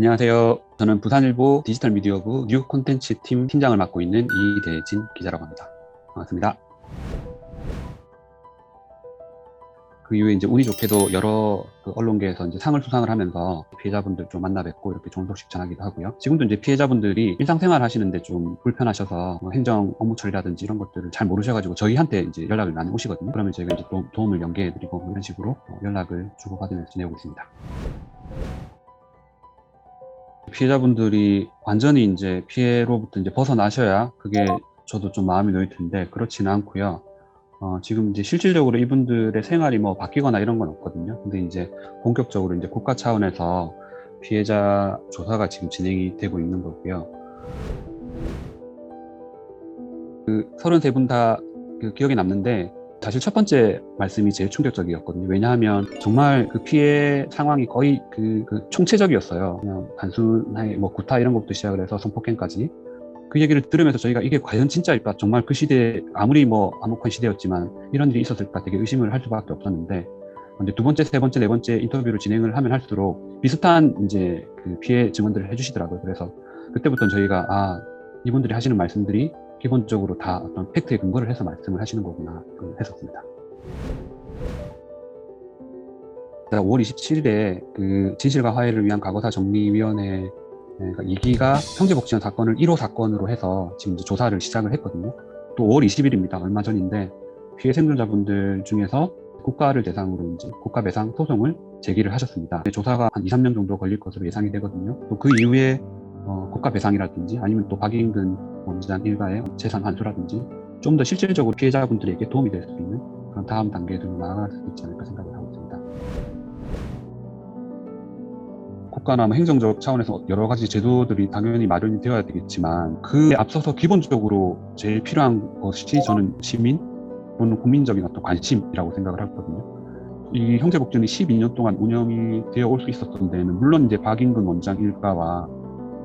안녕하세요. 저는 부산일보 디지털 미디어부 뉴 콘텐츠 팀 팀장을 맡고 있는 이대진 기자라고 합니다. 반갑습니다. 그 이후에 이제 운이 좋게도 여러 그 언론계에서 이제 상을 수상을 하면서 피해자분들 좀 만나 뵙고 이렇게 좋은 소식 전하기도 하고요. 지금도 이제 피해자분들이 일상생활 하시는데 좀 불편하셔서 뭐 행정 업무 처리라든지 이런 것들을 잘 모르셔가지고 저희한테 이제 연락을 많이 오시거든요. 그러면 저희가 이제 도, 도움을 연계해드리고 뭐 이런 식으로 어, 연락을 주고받으면서 지내고 있습니다. 피해자분들이 완전히 이제 피해로부터 이제 벗어나셔야 그게 저도 좀 마음이 놓일 텐데 그렇지는 않고요. 어, 지금 이제 실질적으로 이분들의 생활이 뭐 바뀌거나 이런 건 없거든요. 근데 이제 본격적으로 이제 국가 차원에서 피해자 조사가 지금 진행이 되고 있는 거고요. 그 33분 다 그 기억에 남는데 사실 첫 번째 말씀이 제일 충격적이었거든요. 왜냐하면 정말 그 피해 상황이 거의 그, 그 총체적이었어요. 그냥 단순하게 뭐 구타 이런 것부터 시작을 해서 성폭행까지. 그 얘기를 들으면서 저희가 이게 과연 진짜일까? 정말 그 시대에 아무리 뭐 암흑한 시대였지만 이런 일이 있었을까 되게 의심을 할 수밖에 없었는데 근데 두 번째, 세 번째, 네 번째 인터뷰를 진행을 하면 할수록 비슷한 이제 그 피해 증언들을 해주시더라고요. 그래서 그때부터 저희가 아 이분들이 하시는 말씀들이 기본적으로 다 어떤 팩트에 근거를 해서 말씀을 하시는 거구나 했었습니다. 5월 27일에 그 진실과 화해를 위한 과거사 정리위원회 그러니까 2기가 형제복지원 사건을 1호 사건으로 해서 지금 조사를 시작을 했거든요. 또 5월 20일입니다. 얼마 전인데 피해 생존자분들 중에서 국가를 대상으로 이제 국가 배상 소송을 제기를 하셨습니다. 조사가 한 2, 3년 정도 걸릴 것으로 예상이 되거든요. 또 그 이후에 어, 국가 배상이라든지 아니면 또 박인근 원장 일가의 재산 환수라든지 좀 더 실질적으로 피해자분들에게 도움이 될 수 있는 그런 다음 단계로 나아갈 수 있지 않을까 생각을 하고 있습니다. 국가나 뭐 행정적 차원에서 여러 가지 제도들이 당연히 마련이 되어야 되겠지만 그에 앞서서 기본적으로 제일 필요한 것이 저는 시민 또는 국민적인 어떤 관심이라고 생각을 하거든요. 이 형제복지원이 12년 동안 운영이 되어 올 수 있었던 데는 물론 이제 박인근 원장 일가와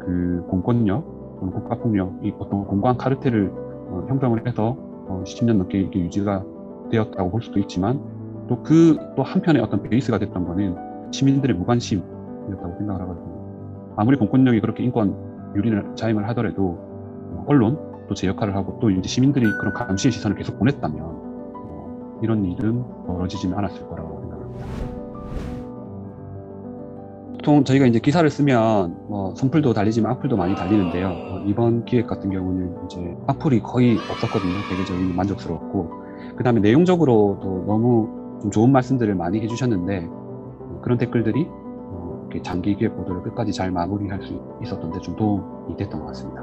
그 공권력 또는 국가폭력 이 어떤 공고한 카르텔을 어, 형성을 해서 어, 10년 넘게 이게 유지가 되었다고 볼 수도 있지만 또그 또 한편의 어떤 베이스가 됐던 거는 시민들의 무관심이었다고 생각을 하거든요. 아무리 공권력이 그렇게 인권 유린을 자임을 하더라도 어, 언론 또 제 역할을 하고 또 이제 시민들이 그런 감시의 시선을 계속 보냈다면 어, 이런 일은 벌어지지는 않았을 거라고 생각합니다. 보통 저희가 이제 기사를 쓰면 뭐 선풀도 달리지만 악플도 많이 달리는데요. 어, 이번 기획 같은 경우는 이제 악플이 거의 없었거든요. 되게 저희 만족스러웠고 그 다음에 내용적으로도 너무 좀 좋은 말씀들을 많이 해주셨는데 어, 그런 댓글들이 어, 장기 기획 보도를 끝까지 잘 마무리할 수 있었던 데 좀 도움이 됐던 것 같습니다.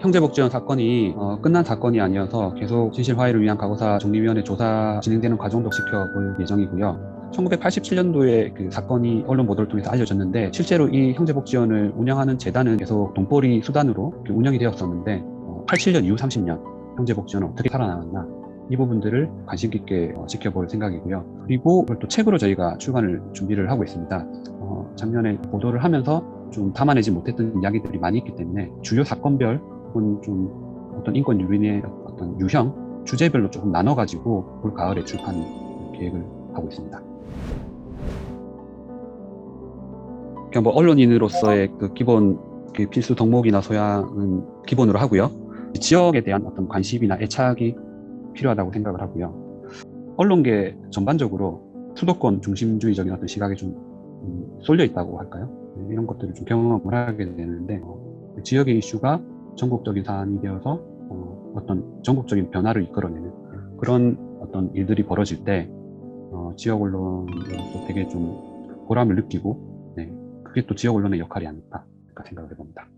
형제복지원 사건이 어, 끝난 사건이 아니어서 계속 진실 화해를 위한 과거사 정리위원회 조사 진행되는 과정도 지켜볼 예정이고요. 1987년도에 그 사건이 언론 보도를 통해서 알려졌는데 실제로 이 형제복지원을 운영하는 재단은 계속 돈벌이 수단으로 운영이 되었었는데 어, 87년 이후 30년 형제복지원은 어떻게 살아남았나 이 부분들을 관심 깊게 어, 지켜볼 생각이고요. 그리고 그걸 또 책으로 저희가 출간을 준비를 하고 있습니다. 어, 작년에 보도를 하면서 좀 담아내지 못했던 이야기들이 많이 있기 때문에 주요 사건별 혹은 좀 어떤 인권 유린의 어떤 유형 주제별로 조금 나눠가지고 올 가을에 출판 계획을 하고 있습니다. 그냥 뭐 언론인으로서의 그 기본 그 필수 덕목이나 소양은 기본으로 하고요. 지역에 대한 어떤 관심이나 애착이 필요하다고 생각을 하고요. 언론계 전반적으로 수도권 중심주의적인 어떤 시각에 좀 음, 쏠려 있다고 할까요? 네, 이런 것들을 좀 경험을 하게 되는데 어, 지역의 이슈가 전국적인 사안이 되어서 어, 어떤 전국적인 변화를 이끌어내는 그런 어떤 일들이 벌어질 때 어, 지역 언론으로서 되게 좀 보람을 느끼고 네, 그게 또 지역 언론의 역할이 아닐까 생각을 해봅니다.